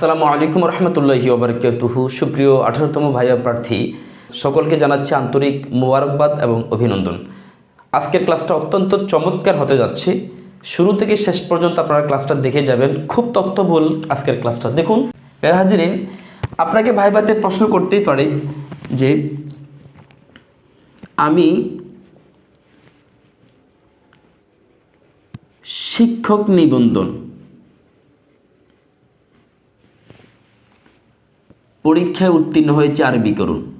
আসসালামু আলাইকুম রহমতুল্লাহি ওবরকাতুহু। সুপ্রিয় আঠারোতম ভাইয়া প্রার্থী, সকলকে জানাচ্ছি আন্তরিক মোবারকবাদ এবং অভিনন্দন। আজকের ক্লাসটা অত্যন্ত চমৎকার হতে যাচ্ছে। শুরু থেকে শেষ পর্যন্ত আপনারা ক্লাসটা দেখে যাবেন। খুব তথ্যবহুল আজকের ক্লাসটা। দেখুন হাজিরিন, আপনাকে ভাইবাতে প্রশ্ন করতেই পারে যে, আমি শিক্ষক নিবন্ধন পরীক্ষায় উত্তীর্ণ হয়েছে আরবি করুন।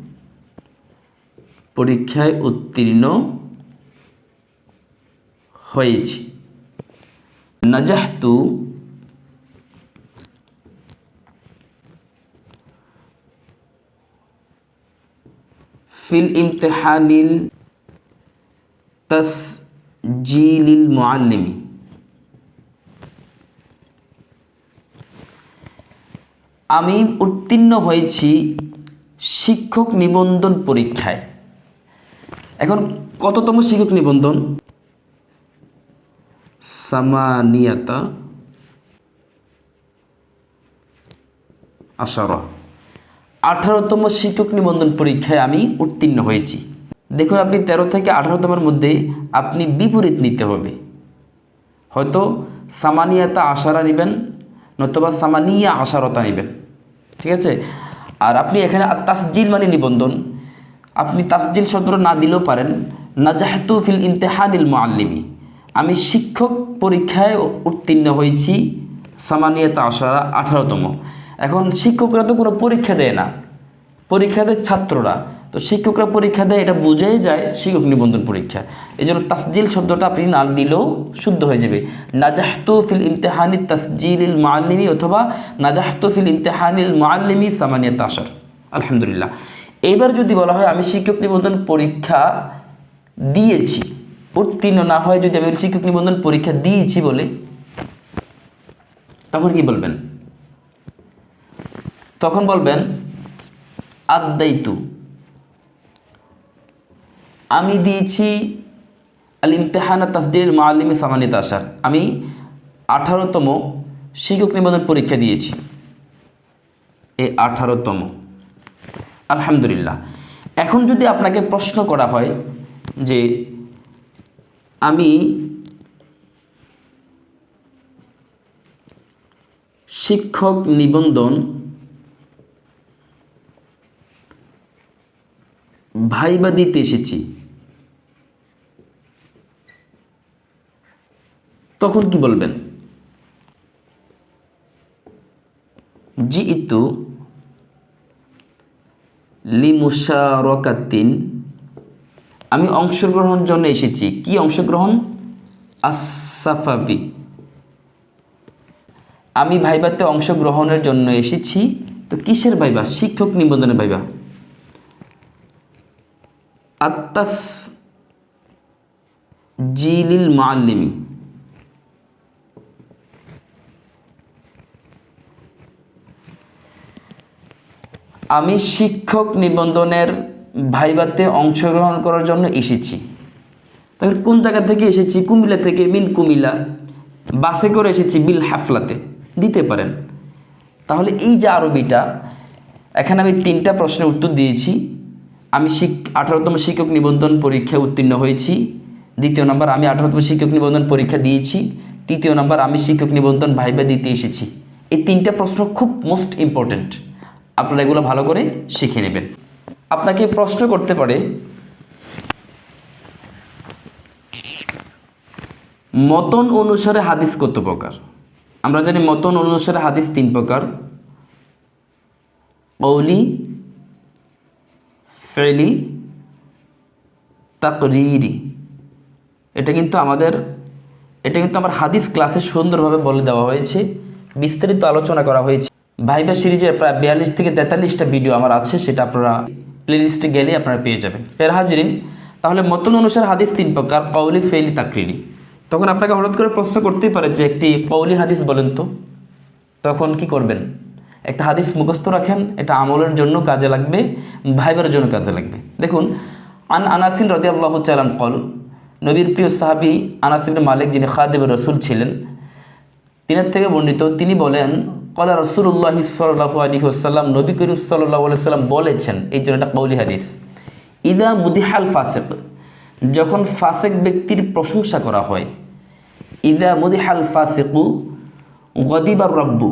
পরীক্ষায় উত্তীর্ণ হয়েছি। নাজাহতু ফিল ইমতেহানিল তসজিলিল মুআল্লিমি। আমি উত্তীর্ণ হয়েছি শিক্ষক নিবন্ধন পরীক্ষায়। এখন কততম শিক্ষক নিবন্ধন? সামানিয়াতা আশারা। আঠারোতম শিক্ষক নিবন্ধন পরীক্ষায় আমি উত্তীর্ণ হয়েছি। দেখুন আপনি তেরো থেকে আঠারোতমের মধ্যে আপনি বিপরীত নিতে হবে। হয়তো সামানিয়াতা আশারা নেবেন, নতুবা সামানিয়া আশারতা নেবেন। ঠিক আছে? আর আপনি এখানে তাসজিল মানে নিবন্ধন। আপনি তাসজিল শব্দটা না দিলেও পারেন। নাজাহাতু ফিল ইমতেহানিল মোয়াল্লিমি আমি শিক্ষক পরীক্ষায় উত্তীর্ণ হয়েছি সামানিয়াতা আসারা আঠারোতম। এখন শিক্ষকরা তো কোনো পরীক্ষা দেয় না। পরীক্ষা দেয় ছাত্ররা। তো শিক্ষকরা পরীক্ষা দেয়, এটা বোঝাই যায় শিক্ষক নিবন্ধন পরীক্ষা। এই জন্য তাসজিল শব্দটা আপনি না দিলেও শুদ্ধ হয়ে যাবে। নাজাহতু ফিল ইমতেহানি তাসজিল মাল্লিমি অথবা নাজাহতু ফিল ইমতেহানিল মাল্লিমি সামানিয়া তাসার আলহামদুলিল্লাহ। এইবার যদি বলা হয় আমি শিক্ষক নিবন্ধন পরীক্ষা দিয়েছি, উত্তীর্ণ না হয় যদি আমি শিক্ষক নিবন্ধন পরীক্ষা দিয়েছি বলে, তখন কি বলবেন? তখন বলবেন, আদাইতু। আমি দিয়েছি আল ইমতেহানা তাসদির মালিমি সামানিত আসার আমি আঠারোতম শিক্ষক নিবন্ধন পরীক্ষা দিয়েছি। এ আঠারোতম। আলহামদুলিল্লাহ। এখন যদি আপনাকে প্রশ্ন করা হয় যে আমি শিক্ষক নিবন্ধন ভাইবা দিতে এসেছি তখন কি বলবেন? জি ইতু লিমুশারকাতিন। আমি অংশগ্রহণের জন্য এসেছি। কি অংশগ্রহণ? আসাফাবি আমি ভাইবাতে অংশগ্রহণের জন্য এসেছি। তো কিসের ভাইবা? শিক্ষক নিবন্ধনের ভাইবা। আত্মাস জিলিল মাল্লিমি আমি শিক্ষক নিবন্ধনের ভাইবাতে অংশগ্রহণ করার জন্য এসেছি। তাহলে কোন জায়গা থেকে এসেছি? কুমিল্লা থেকে, মিন কুমিল্লা। বাসে করে এসেছি বিল হাফলাতে। দিতে পারেন। তাহলে এই যে আরবিটা, এখানে আমি তিনটা প্রশ্নের উত্তর দিয়েছি। আমি শিক, আঠারোতম শিক্ষক নিবন্ধন পরীক্ষায় উত্তীর্ণ হয়েছি। দ্বিতীয় নম্বর, আমি আঠারোতম শিক্ষক নিবন্ধন পরীক্ষা দিয়েছি। তৃতীয় নম্বর, আমি শিক্ষক নিবন্ধন ভাইবা দিতে এসেছি। এই তিনটা প্রশ্ন খুব মোস্ট ইম্পর্ট্যান্ট আপনারা এগুলো ভালো করে শিখে নেবেন। আপনাকে প্রশ্ন করতে পারে, মতন অনুসারে হাদিস কত প্রকার? আমরা জানি মতন অনুসারে হাদিস তিন প্রকার। কৌলি ফেলি, তাকরিরি। এটা কিন্তু আমাদের, এটা কিন্তু আমার হাদিস ক্লাসে সুন্দরভাবে বলে দেওয়া হয়েছে, বিস্তারিত আলোচনা করা হয়েছে। ভাইবা সিরিজের প্রায় বিয়াল্লিশ থেকে তেতাল্লিশটা ভিডিও আমার আছে, সেটা আপনারা প্লেলিস্টে গেলে আপনারা পেয়ে যাবেন। ফের হাজিরিন, তাহলে মতন অনুসারে হাদিস তিন প্রকার কৌলি ফেলি তাকরিরি। তখন আপনাকে হঠাৎ করে প্রশ্ন করতেই পারে যে একটি কৌলি হাদিস বলেন তো, তখন কি করবেন? একটা হাদিস মুখস্থ রাখেন, এটা আমলের জন্য কাজে লাগবে, ভাইবার জন্য কাজে লাগবে। দেখুন, আন আনাসিন রদি আল্লাহ চালাম কল, নবীর প্রিয় সাহাবি আনাসিন মালিক যিনি খাদেব রসুল ছিলেন, তিনের থেকে বর্ণিত, তিনি বলেন কলা রসুল্লাহ সাল্লাহ আলী আসাল্লাম নবী করিম সাল্লাহ সাল্লাম বলেছেন, এই জন্য এটা কৌলি হাদিস ইদা মুদিহাল ফাসেক যখন ফাসেক ব্যক্তির প্রশংসা করা হয় ইদা মুদিহাল ফাসেকু গদিবার রব্বু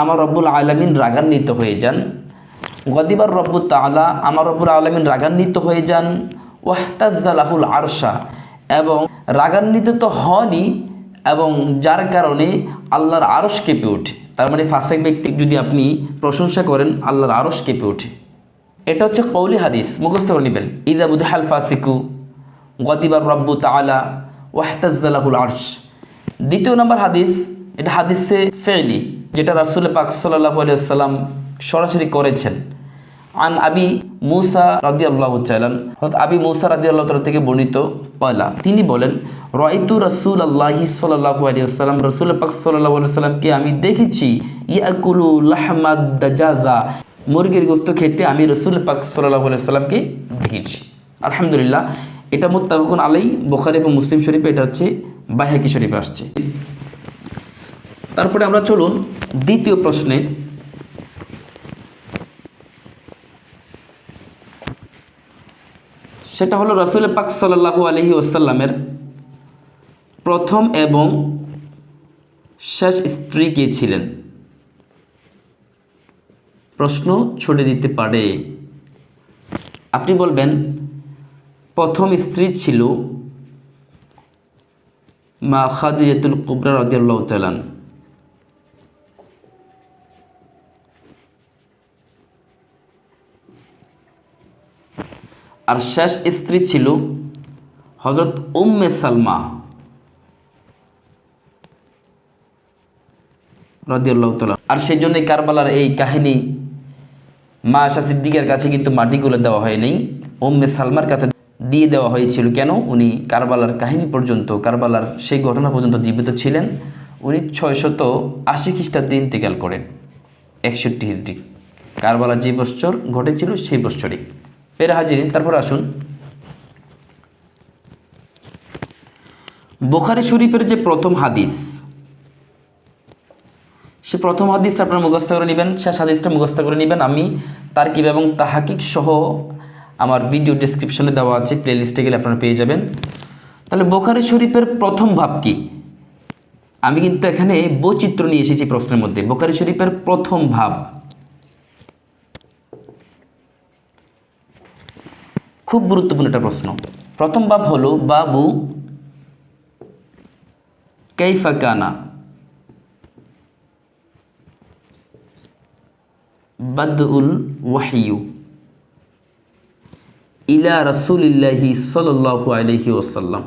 আমার রব্বুল আলমিন রাগান্বিত হয়ে যান। গদিবার রব্বু তালা আমার রব্বুল আলমিন রাগান্বিত হয়ে যান। ওয়াহতাজালাহুল আরশা এবং রাগান্বিত তো হনই, এবং যার কারণে আল্লাহর আরশ কেঁপে ওঠে। তার মানে ফাঁসেক ব্যক্তি যদি আপনি প্রশংসা করেন, আল্লাহর আরস কেঁপে ওঠে। এটা হচ্ছে কৌলি হাদিস, মুখস্থ করে নেবেন। ইদা বুদহাল ফাসিকু গতিবার রব্বু তালা ওয়াহতাজালাহুল আর্শ। দ্বিতীয় নম্বর হাদিস, এটা হাদিসে ফেলি যেটা রাসুল পাক সাল্লাহ আলিয়াল্লাম সরাসরি করেছেন। আন আবি মুসা রাদি আল্লাহ হয়তো আবি মুসা রাদি আল্লাহ তালা থেকে বর্ণিত পয়লা। তিনি বলেন রয়তু রসুল আল্লাহি সাল্লাহ আলিয়াল্লাম রসুল পাক সাল্লাহ সাল্লামকে আমি দেখেছি? ইয়াকুলু লাহমাদ দাজাজা, মুরগির গোস্ত খেতে আমি রসুল পাক সাল্লাহ সাল্লামকে দেখেছি। আলহামদুলিল্লাহ, এটা মোত্তাবকুন আলাই বোখারি এবং মুসলিম শরীফে এটা হচ্ছে বাহাকি শরীফে আসছে। তারপরে আমরা চলুন দ্বিতীয় প্রশ্নে সেটা হলো রসুল পাক সাল্লাহু আলহি ওসাল্লামের প্রথম এবং শেষ স্ত্রী কে ছিলেন? প্রশ্ন ছুড়ে দিতে পারে। আপনি বলবেন, প্রথম স্ত্রী ছিল মা খাদিজাতুল কুবরা রদিয়াল্লাহ তালান আর শেষ স্ত্রী ছিল হজরত উম্মে সালমা আর সেই জন্যই কারবালার এই কাহিনী মা আশা সিদ্দিকের কাছে কিন্তু মাটিগুলো দেওয়া হয়নি। উম্মে সালমার কাছে দিয়ে দেওয়া হয়েছিল কেন? উনি কারবালার কাহিনী পর্যন্ত, কারবালার সেই ঘটনা পর্যন্ত জীবিত ছিলেন। উনি ছয়শত আশি খ্রিস্টাব্দে ইন্তেকাল করেন, একষট্টি হিজড়ি। কারবালার যে বৎসর ঘটেছিল সেই বৎসরই পেরে হাজিরিন তারপর আসুন। বোখারি শরীফের যে প্রথম হাদিস, সে প্রথম হাদিসটা আপনারা মুখস্থ করে নেবেন, শেষ হাদিসটা মুখস্থ করে নেবেন। আমি তারকিব এবং তাহাকিক সহ আমার ভিডিও ডিসক্রিপশনে দেওয়া আছে প্লে লিস্টে গেলে আপনারা পেয়ে যাবেন। তাহলে বোখারি শরীফের প্রথম ভাব কি? আমি কিন্তু এখানে বৈচিত্র্য নিয়ে এসেছি প্রশ্নের মধ্যে। বোখারি শরীফের প্রথম ভাব। খুব গুরুত্বপূর্ণ একটা প্রশ্ন। প্রথম ভাব হলো, বাবু কাইফা কানা? বাদউল ওয়াহিউ ইলা রাসূলিল্লাহি সাল্লাল্লাহু আলাইহি ওয়াসাল্লাম।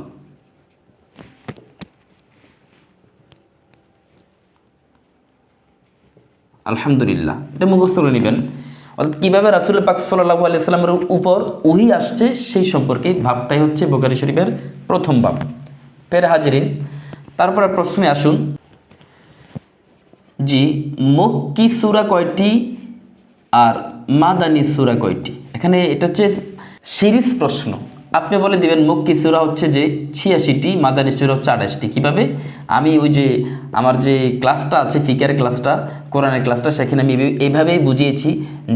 আলহামদুলিল্লাহ। এটা মুখস্থ করে নেবেন। অর্থাৎ কীভাবে রাসুল পাক সাল্লাহু আলাইস্লামের উপর উহি আসছে সেই সম্পর্কে ভাবটাই হচ্ছে বোকারি শরীফের প্রথম ভাব। ফের হাজিরিন, তারপরে প্রশ্নে আসুন। জি, মক্কি সুরা কয়টি আর মাদানি সুরা কয়টি? এখানে এটা হচ্ছে সিরিজ প্রশ্ন। আপনি বলে দিবেন, মক্কি সুরা হচ্ছে যে ছিয়াশিটি, মাদানি সুরা হচ্ছে আঠাশটি। কীভাবে? আমি ওই যে আমার যে ক্লাসটা আছে, ফিকার ক্লাসটা, কোরআনের ক্লাসটা, সেখানে আমি এইভাবেই বুঝিয়েছি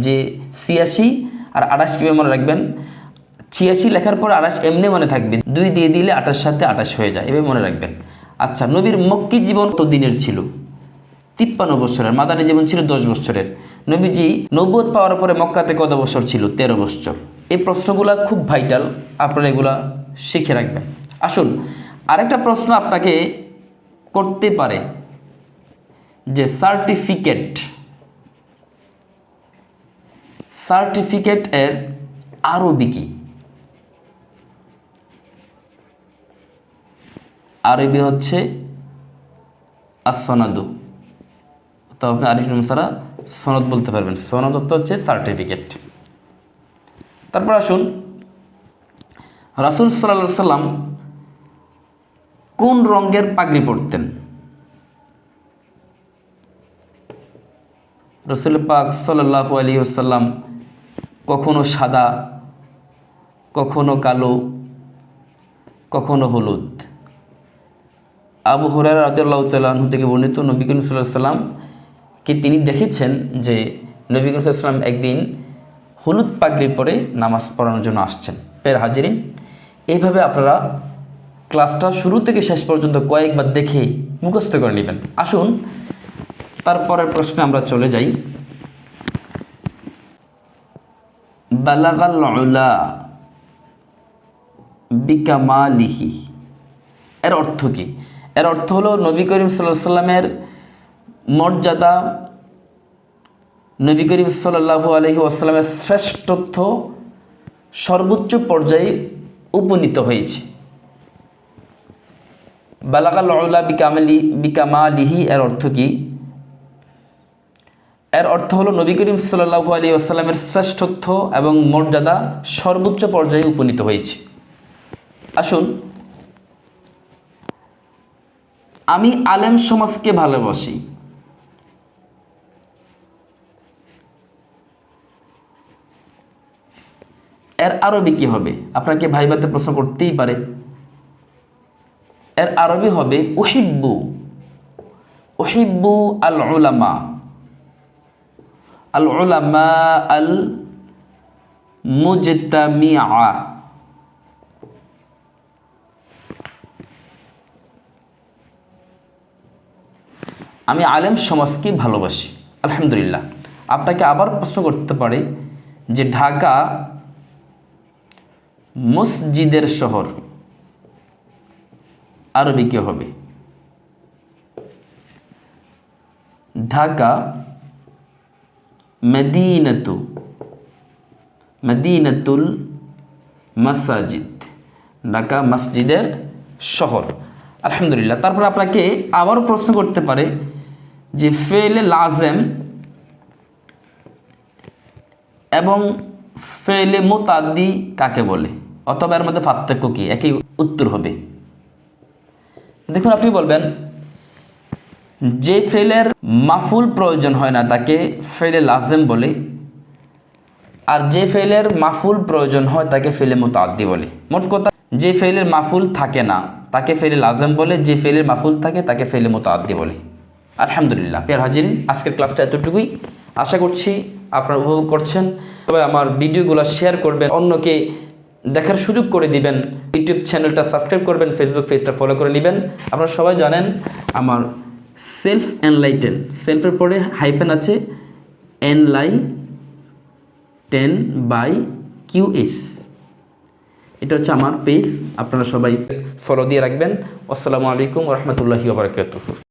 যে ছিয়াশি আর আঠাশ কীভাবে মনে রাখবেন? ছিয়াশি লেখার পর আঠাশ এমনি মনে থাকবে। দুই দিয়ে দিলে আঠাশ সাথে আঠাশ হয়ে যায়, এভাবে মনে রাখবেন। আচ্ছা নবীর মক্কি জীবন তো দিনের ছিল? তিপ্পান্ন বছরের, মাদানী জীবন ছিল দশ বছরের। নবীজি নব্বত পাওয়ার পরে মক্কাতে কত বছর ছিল? তেরো বছর। এই প্রশ্নগুলো খুব ভাইটাল আপনারা এগুলা শিখে রাখবেন। আসুন, আরেকটা প্রশ্ন আপনাকে করতে পারে, যে সার্টিফিকেট সার্টিফিকেট এর আরবি কি? আরবি হচ্ছে আসনাদু তো আপনি আরিফ সারা সনদ বলতে পারবেন। সনদ হচ্ছে সার্টিফিকেট তারপর আসুন, রাসুল সাল্লা সাল্লাম কোন রঙের পাগড়ি পরতেন? রসুল পাক সাল্লাহু আলী আসাল্লাম কখনো সাদা, কখনো কালো, কখনো হলুদ। আবু হরার রাজ্লাহ তাল্লাহ্ন থেকে বর্ণিত নবী করিম সাল্লাহ সাল্লাম কি তিনি দেখেছেন যে নবী করিম সাল্লাম একদিন হলুদ পাগড়ি পরে নামাজ পড়ানোর জন্য আসছেন। পের হাজিরিন, এইভাবে আপনারা ক্লাসটা শুরু থেকে শেষ পর্যন্ত কয়েকবার দেখে মুখস্থ করে নেবেন। আসুন তারপরের প্রশ্নে আমরা চলে যাই। বালাগাল বিকামালিহি এর অর্থ কি? এর অর্থ হলো নবী করিম সাল্লাহ সাল্লামের মর্যাদা নবী করিম সাল্লাহু আলহি আসাল্লামের শ্রেষ্ঠত্ব সর্বোচ্চ পর্যায়ে উপনীত হয়েছে। বালাগাল উলা বিকামালি, বিকামালিহি, এর অর্থ কি? এর অর্থ হলো নবী করিম সাল্লাহু আলী আসাল্লামের শ্রেষ্ঠত্ব এবং মর্যাদা সর্বোচ্চ পর্যায়ে উপনীত হয়েছে। আসুন, আমি আলেম সমাজকে ভালোবাসি। এর আরবি কি হবে? আপনাকে ভাই ভাইবাতে প্রশ্ন করতেই পারে। এর আরবি হবে ওহিব্বু ওহিব্বু আল উলামা আল উলামা আল মুজতামিআ আমি আলেম সমাজকে ভালোবাসি, আলহামদুলিল্লাহ। আপনাকে আবার প্রশ্ন করতে পারে যে ঢাকা মসজিদের শহর। আরবি কি হবে? ঢাকা, মদিনাতু, মদিনাতুল মাসাজিদ। ঢাকা মসজিদের শহর। আলহামদুলিল্লাহ, তারপর আপনাকে আবারও প্রশ্ন করতে পারে যে ফেলে লাজেম এবং ফেলে মোতাদ্দি কাকে বলে? অথবা এর মধ্যে পার্থক্য কি? একই উত্তর হবে। দেখুন, আপনি বলবেন, যে ফেলের মাফুল প্রয়োজন হয় না, তাকে ফেলে লাজেম বলে, আর যে ফেলের মাফুল প্রয়োজন হয়, তাকে ফেলে মোতাদ্দি বলে। মোট কথা, যে ফেলের মাফুল থাকে না, তাকে ফেলে লাজেম বলে, যে ফেলের মাফুল থাকে, তাকে ফেলে মোতাদ্দি বলে। আলহামদুলিল্লাহ পেয়ার হাজির আজকের ক্লাসটা এতটুকুই। আশা করছি আপনারা উপভোগ করছেন। তবে আমার ভিডিওগুলো শেয়ার করবেন অন্যকে দেখার সুযোগ করে দিবেন। ইউটিউব চ্যানেলটা সাবস্ক্রাইব করবেন ফেসবুক পেজটা ফলো করে নেবেন। আপনারা সবাই জানেন, আমার সেলফ এনলাইটেন সেলফের পরে হাইফেন আছে এনলাই টেন বাই কিউএস এটা হচ্ছে আমার পেজ আপনারা সবাই ফলো দিয়ে রাখবেন। আসসালামু আলাইকুম রহমতুল্লাহি বারকাতুহ।